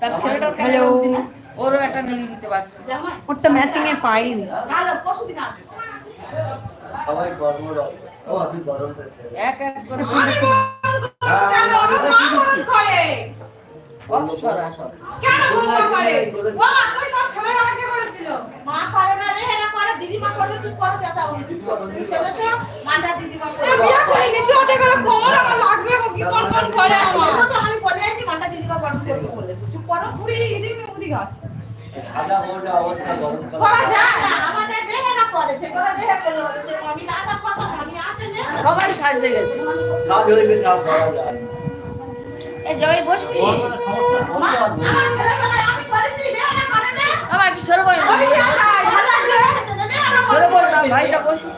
তার ছেলেটার হ্যালো ওরও একটা নীল দিতে পারতো। ওরটা ম্যাচিং এ পাইনি। সবাই কর্মরত ও আজ গরম এক এক করে। কেন ওরা করে। অপসরা সব কেন ফোন করে বাবা তুমি তোমার ছেলের আগে করেছিল? মা করে না রে এরা করে। দিদিমা করবে চুপ করো চাচা উনি চুপ করো। তুমি ছেলে তো মান্ডা দিদিমা এ করবে করে নিচে ওদের গেলে কোমর আমার লাগবে গো কি কোন কোন করে আমার? তো আমি বলে আছি মান্ডা দিদিমা করবে করবে বলেছি। চুপ করো। পুরি এদিক না ওদিক আছে। সাদা বউটা অবস্থা গরম করা করা যায়। না আমাদের রেহেরা করে যে করে রেহে করলে আমি আসার কথা আমি আসে না সবাই সাজতে গেছে। সাজ হয়ে গেছে আর করা যায় এই জয় বসবি আমার ছেলেবেলায় আমি করেছি রেহেরা করে না। আমার একটু সরে ভাইটা বসু।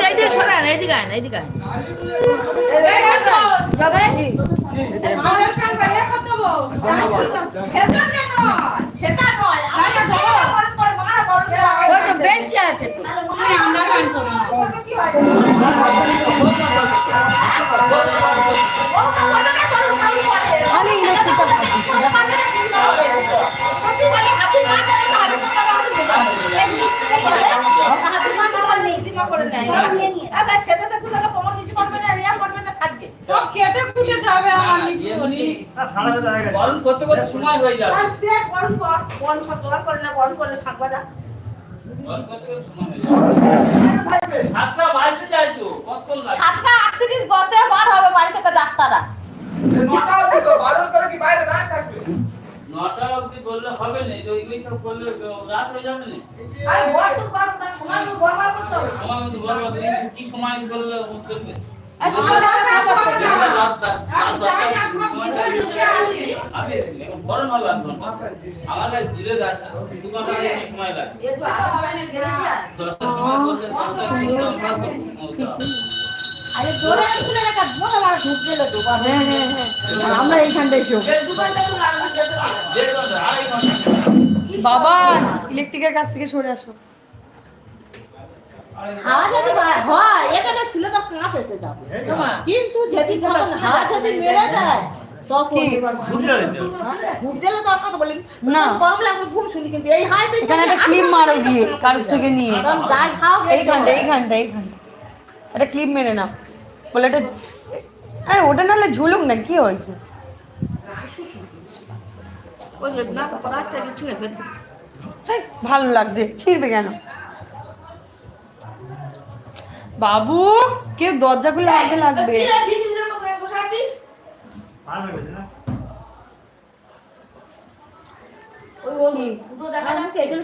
যাইতে সরান আমাদের কান বাইরে কত দেবো। সেটা নয়। ওই তো বেঞ্চে আছে তো। করব কেটে কুটে যাবে আমার নিচে গরম করতে করতে সময় হয়ে যাবে। গরম করতে করতে সময় হয়ে যাবে। সাতটা বাজতে যায় তো কতক্ষণ লাগে। নটা অবধি বললে হবে না ওই ওই সব করলে রাত হয়ে যাবে না। আরে বল তো পারো তার সময় তো বরবার করতে হবে। আমার মধ্যে বলব কি সময় করলে চলবে আচ্ছা, আমার কাছে দূরে রাস্তা দু ঘণ্টা সময় লাগে? দশটার সময় বললে আমরা এইখানটাই পারো। দেড় ঘণ্টা আড়াই ঘণ্টা বাবা ইলেকট্রিকের কাছ থেকে সরে আসো। হাওয়া যদি হয় এখানে শুলে তো কাঁপ এসে যাবে। কিন্তু যদি হাওয়া যদি মেরে একটা ক্লিপ মেরে নাও। বলে এটা আরে ওটা নাহলে ঝুলুক না কি হয়েছে? ভালো লাগছে ছিড়বে কেন? বাবু কেউ দরজা খুলে হাতে লাগবে।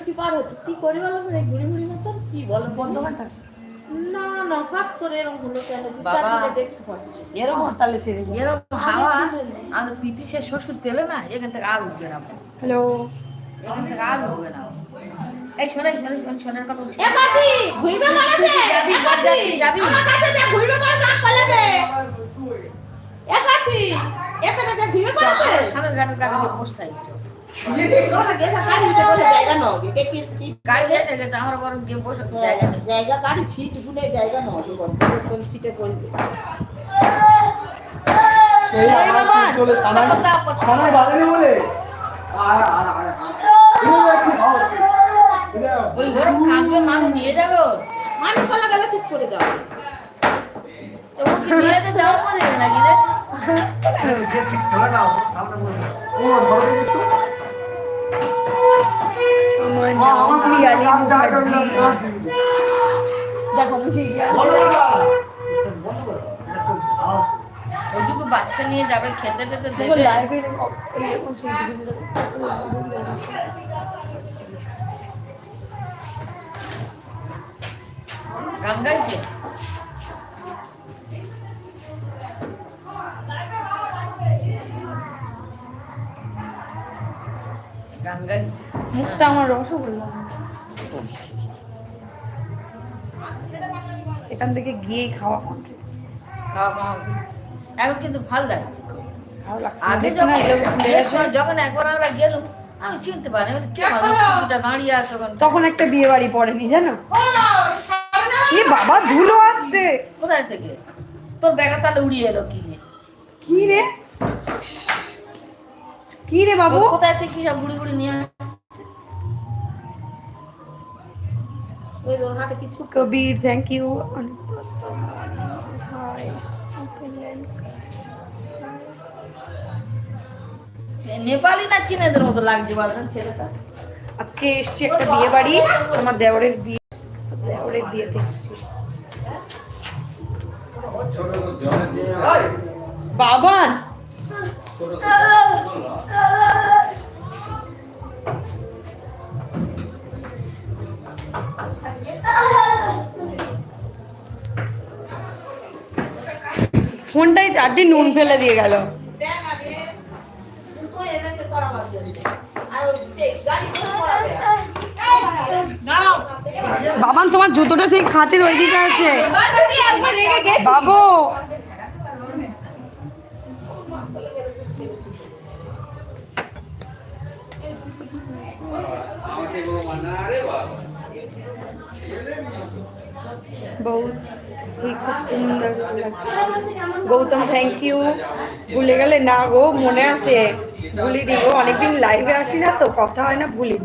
কি? পার হচ্ছে? কি করে বলো ঘুরি ঘুরি মতন? কি বলো? বন্ধ ঘণ্টা না না হঠাৎ করে এরকম হলো কেন? বাবা। দেখতে পাচ্ছি। এরকম তাহলে ছেড়ে এরকম হাওয়া আমাদের পিটি সে শ্বশুর পেলে না এখান থেকে আর উঠবে না। হ্যালো। এখান থেকে আর উঠবে না। এই শোনে শোনে শোনে কথা এ কাছি ঘুরবে বলেছে যাবি, যাবি, যাবি। আমার কাছে ঘুরবে দে এ এখানে ঘুরবে গাড়ির গিয়ে জায়গা নাও গে কি ঠিক গাড়ি এসে গেছে আমার বরং গিয়ে বসে জায়গা নেই জায়গা গাড়ি ছিট গুলে জায়গা নাও কোন নিয়ে যাবে ওর মানে কলা করে করে ওইটুকু বাচ্চা নিয়ে যাবে খেতে টেতে দেবে। লাইভে মুখটা আমার রসগোল্লা। এখান থেকে গিয়েই খাওয়া। খাওয়া খাওয়া এখন কিন্তু ভালো লাগে। আগে যখন যখন একবার আমরা গেলাম আমি চিনতে পারি দাঁড়িয়ে আছে তখন? তখন একটা বিয়ে বাড়ি পড়েনি জানো? এ বাবা ধুলো আসছে। কোথায় থেকে? তোর ব্যাটা তাহলে উড়িয়ে এলো কি নিয়ে? কি রে? কি রে বাবু? কোথায় থেকে কি সব ঘুরে ঘুরে নিয়ে আসছে? ওই ওর হাতে কিছু কবির থ্যাংক ইউ নেপালি না চীনেদের মতো লাগছে বলছেন ছেলেটা? আজকে এসছি একটা বিয়ে বাড়ি আমার দেওরের বিয়ে দেওরের বিয়েতে এসছি। বাবান ফোনটাই চারটি নুন ফেলে দিয়ে গেল। বাবান তোমার জুতোটা সেই খাঁচের ওইদিকে আছে। বাবু গৌতম থ্যাংক ইউ ভুলে গেলে না গো মনে আছে। ভুলি দিব অনেকদিন লাইভে আসি না তো কথা হয় না ভুলি।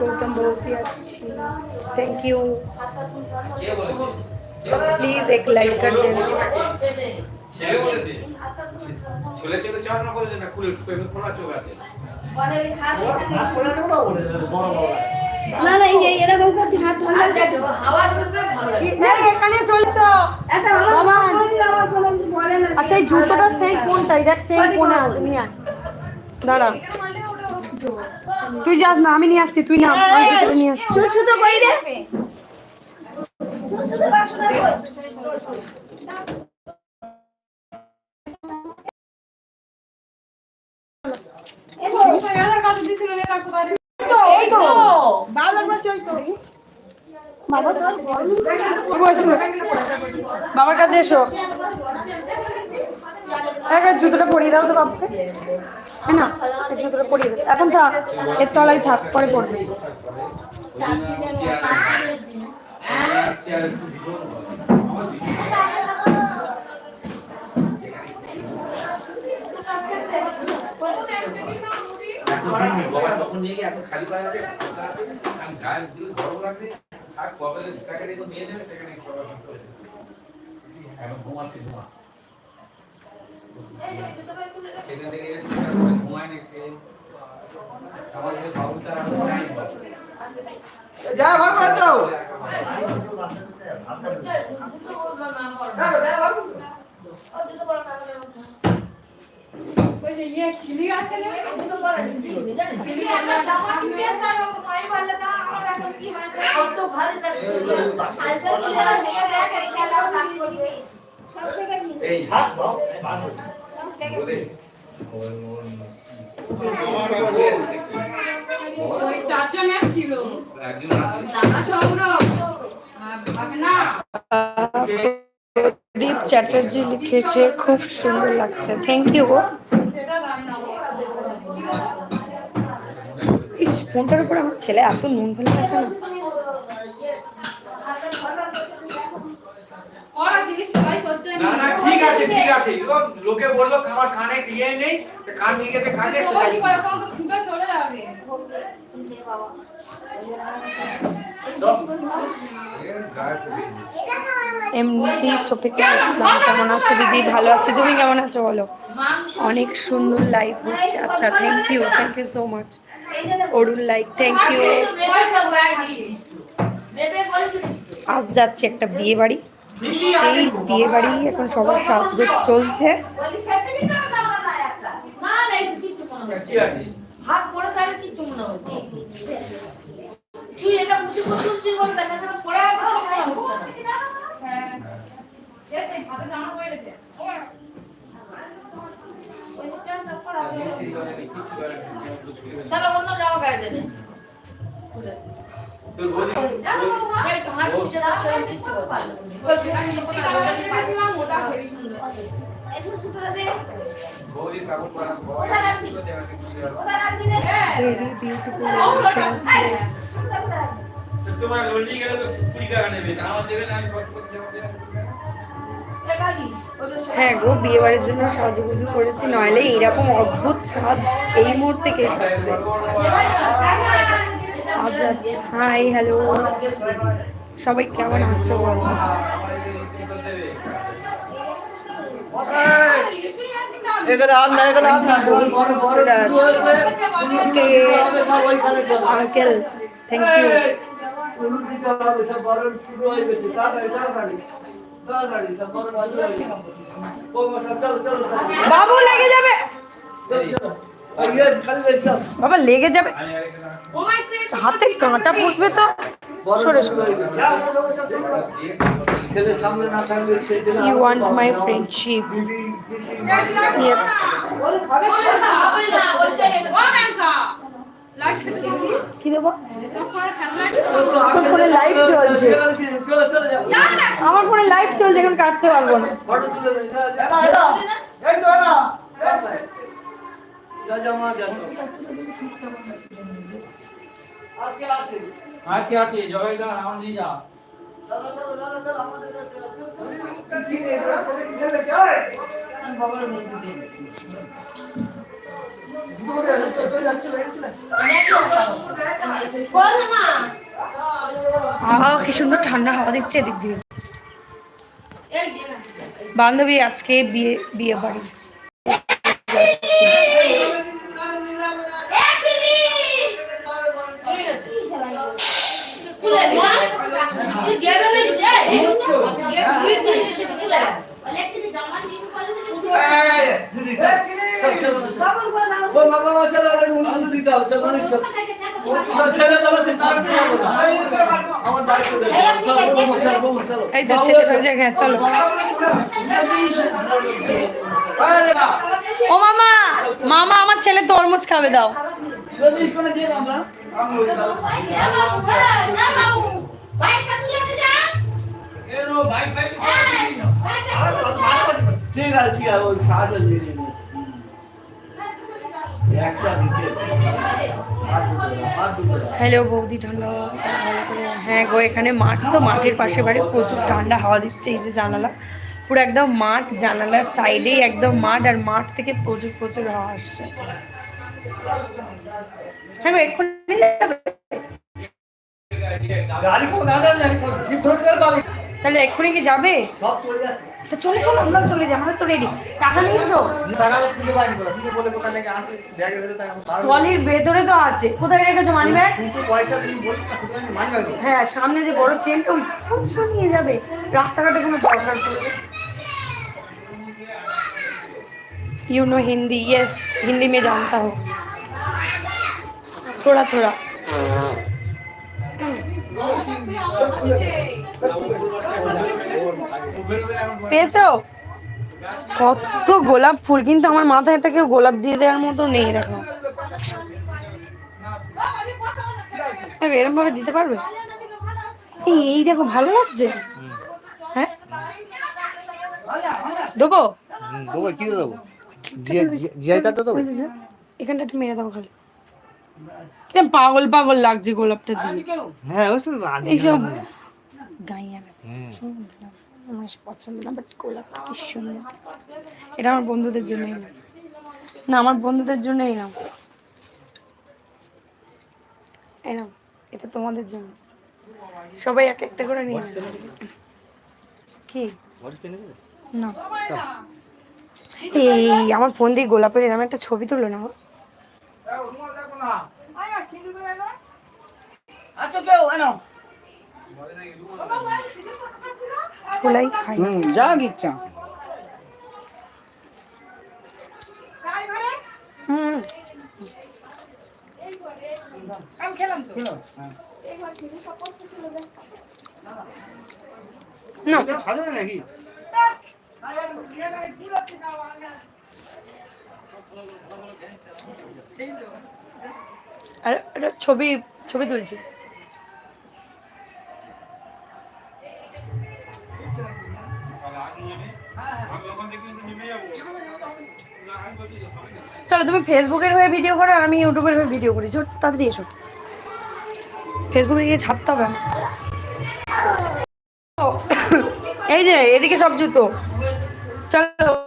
গৌতম বলতে আছি থ্যাংক ইউ প্লিজ এক লাইক ছেলে ছেলে না করে না খুলে খোলা চোখ আছে। না না এই এরকম করছি হাত আচ্ছা আচ্ছা, হাওয়া ঢুকবে ভালো লাগে এখানে চলছো। আচ্ছা বাবা। বাবা আমার কোনো কিছু বলে না। আর সেই জুতোটা সেই কোনটাই? দেখ সেই কোনে আছে নিয়ে আয়। দাঁড়া। তুই যাস না আমি নিয়ে আসছি তুই না আমি জুতোটা নিয়ে আসছি। শুধু শুধু কই রে? এই তো বাবু এসো। বাবার কাছে এসো। এক এক জুতোটা পরিয়ে দাও তো বাবুকে। হ্যাঁ না জুতোটা পরিয়ে দাও। এখন থাক, এর তলায় থাক, পরে পড়বে চেয়ারে খুব সেখানে থেকে ঘুমায় নি খেয়ে বাবুটা যা ঘর করে জামা কিনে এই হাত বলে ওই চারজন এসেছিল একজন আছে সৌরভ ভাবনা দীপ চ্যাটার্জি লিখেছে খুব সুন্দর লাগছে থ্যাংক ইউ গো ইস ফোনটার উপর আমার ছেলে এত নুন ফেলে গেছে না। ওরা জিনিস সবাই করতে না না ঠিক আছে ঠিক আছে। লোকে বলল খাবার কানে দিয়ে নেই তো কান নিয়ে গেছে এমনি সফিকা ইসলাম কেমন আছো দিদি? ভালো আছি। তুমি কেমন আছো বলো? অনেক সুন্দর লাইভ হচ্ছে। আচ্ছা thank you thank you so much Arun like thank you আজ যাচ্ছি একটা বিয়ে বাড়ি সেই বিয়ে বাড়ি এখন সবার সাজগোজ চলছে। হাত পড়ে চাইলে কিচ্ছু মনে হচ্ছে তুই এটা বুঝি তুলছিস বলে দেখা যাবে পড়ে আছে। হ্যাঁ। এসে হাতে জামা পড়েছে তাহলে অন্য জামা গায়ে দেনে তোর তোমার লন্ডি গেলে তো কুড়ি টাকা নেবে আমার দেবে না আমি কষ্ট করতে হ্যাঁ গো বিয়ে বাড়ির জন্য সাজুগুজু করেছি নইলে এইরকম অদ্ভুত সাজ এই মুহূর্তে কে সাজবে? আচ্ছা হাই হ্যালো। সবাই কেমন আছো বলো? আঙ্কেল থ্যাংক ইউ হলুদ দিতে হবে সব বড় শুরু হয়ে গেছে। তাড়াতাড়ি তাড়াতাড়ি তাড়াতাড়ি সব বড় শুরু হয়ে গেছে। বাবু লেগে যাবে। বাবা লেগে যাবে। হাতে কাঁটা পড়বে তো। সরে গেছে। যাও, যাও, কি দেবো? আমার ফোনে লাইভ চলছে। চলো চলো যাও আমার ফোনে লাইভ চলছে এখন কাটতে পারব না। যা, যা, যা, যা যা যা। আর কে আছে? আর কি আছে? জবাই দাও আমার নিয়ে যাও চলো চলো চলো চলো আমাদের আহ কি সুন্দর ঠান্ডা হাওয়া দিচ্ছে এদিক দিয়ে। বান্ধবী আজকে বিয়ে বিয়ে বাড়ি। খুলে এই তো ছেলে ফেলছে হ্যাঁ চলো। ও মামা মামা, আমার ছেলে তরমুজ খাবে, দাও। ঠিক আছে ঠিক আছে হ্যালো বৌদি ঠান্ডা। হ্যাঁ গো এখানে মাঠ তো মাঠের পাশে বাড়ি। প্রচুর ঠান্ডা হাওয়া দিচ্ছে এই যে জানালা। পুরো একদম মাঠ জানালার সাইডেই একদম মাঠ আর মাঠ থেকে প্রচুর প্রচুর হাওয়া আসছে। হ্যাঁ গো এক্ষুনি তাহলে এক্ষুনি কি যাবে? সব চলে যাচ্ছে। তা চলে চলো আমরা চলে যাই আমরা তো রেডি টাকা নিয়েছো টাকা খুঁজে পাইনি কোথাও তুমি বলে কোথায় নাকি আছে ব্যাগের ভেতরে টাকা পারবে ট্রলির ভেতরে তো আছে কোথায় রেখেছো মানি ব্যাগ কিন্তু পয়সা তুমি বলছো না খুঁজে আমি মানি পাইনি হ্যাঁ সামনে যে বড় চেনটা ওই খুচরো নিয়ে যাবে রাস্তাঘাটে কোনো দরকার পড়বে you know Hindi yes Hindi में जानता हूँ थोड़ा थोड़ा পেয়েছ? কত গোলাপ ফুল কিন্তু আমার মাথায় একটা কেউ গোলাপ দিয়ে দেওয়ার মতো নেই দেখো। এরকম ভাবে দিতে পারবে? এই এই দেখো ভালো লাগছে। হ্যাঁ? দেবো? দেবো কি দেবো? জিআইটা তো দেবো? এখানটা একটু মেরে দাও খালি। কিরম পাগল পাগল লাগছে গোলাপটা দিয়ে। হ্যাঁ এইসব গাইয়া আমার পছন্দ না বাট গোলাপটা কি সুন্দর। এটা আমার বন্ধুদের জন্যই না। আমার বন্ধুদের জন্যই না। এরম এটা তোমাদের জন্য। সবাই এক একটা করে নিয়ে। কি? না। এই, আমার ফোন দিয়ে গোলাপের এরকম একটা ছবি তুলো না আচ্ছা কেউ এনো ছোলাই খাই। হুম যা ইচ্ছা হুম। আমি খেলাম তো না সাজানো নাকি? আর ছবি ছবি তুলছি। চলো, তুমি ফেসবুকের হয়ে ভিডিও করো আমি ইউটিউবের হয়ে ভিডিও করি। চলো তাড়াতাড়ি এসো। ফেসবুকে গিয়ে ছাড়তে হবে। এই যে, এদিকে সব জুতো। চলো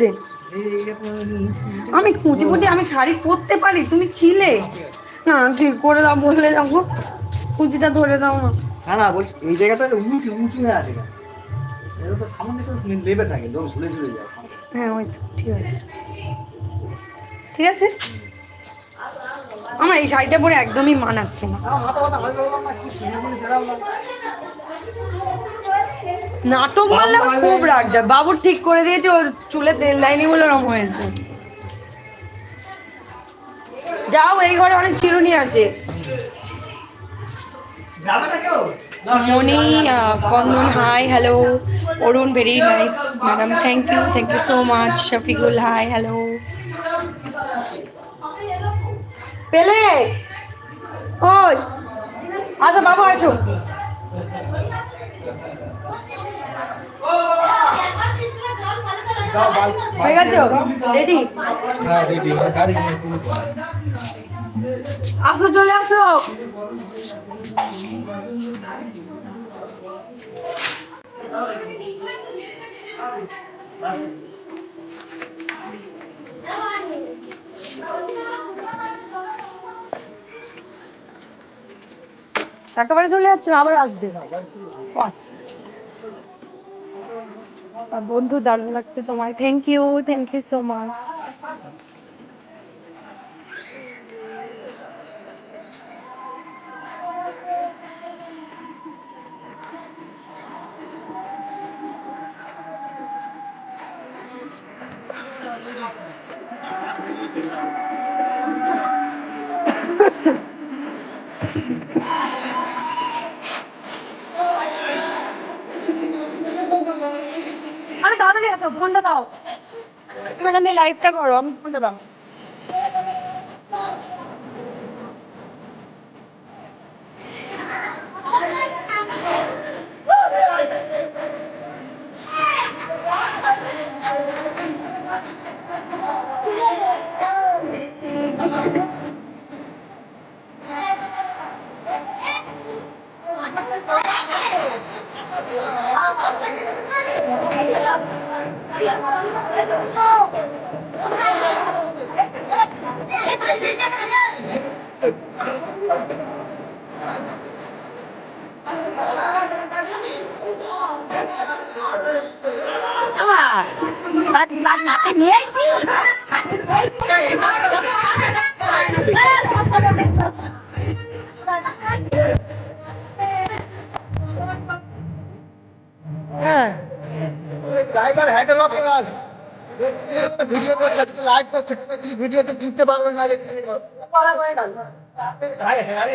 উঠে আমি খুঁজি খুঁজি আমি শাড়ি পরতে পারি তুমি ছিলে। না ঠিক করে দাও বললে যাব কুচিটা ধরে দাও না। না না বলছি এই জায়গাটা উঁচু উঁচু হয়ে আছে। এটা তো সামান্য একটু লেবে থাকে একদম ঝুলে ঝুলে যায় হ্যাঁ ওই তো ঠিক আছে। ঠিক আছে? আমার এই শাড়িটা পরে একদমই মানাচ্ছে না। নাটক মারলে খুব রাগ যায়। বাবুর ঠিক করে দিয়েছে ওর চুলে তেল লাইনি বলে ওরম হয়েছে। যাও এই ঘরে অনেক চিরুনি আছে। Manikandan hi hello Arun very nice madam thank you thank you so much Shafikul hi hello পেলে? ওই। আসো বাবু আসো। হয়ে গেছে রেডি হ্যাঁ রেডি গাড়ি আসো চলে আসো। একেবারে চলে যাচ্ছ আবার আসবে। আচ্ছা। বন্ধু দারুণ লাগছে তোমার thank you thank you so much তুমি এখান থেকে লাইভটা করো আমি ফোনটা দাও? নিয়েছি ড্রাইভার হ্যান্ডেল অফ করে আস ভিডিও করছে যদি লাইভ করছে তুমি ভিডিওতে চিনতে পারবে না যে আরে আরে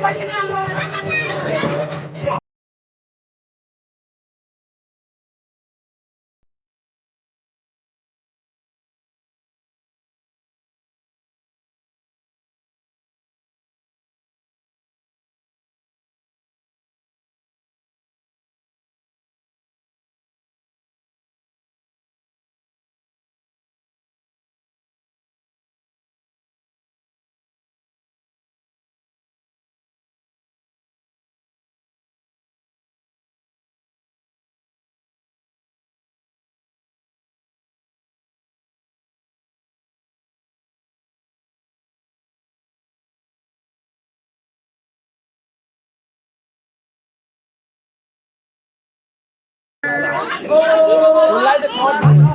빨리 나와. লাইটে খাওয়া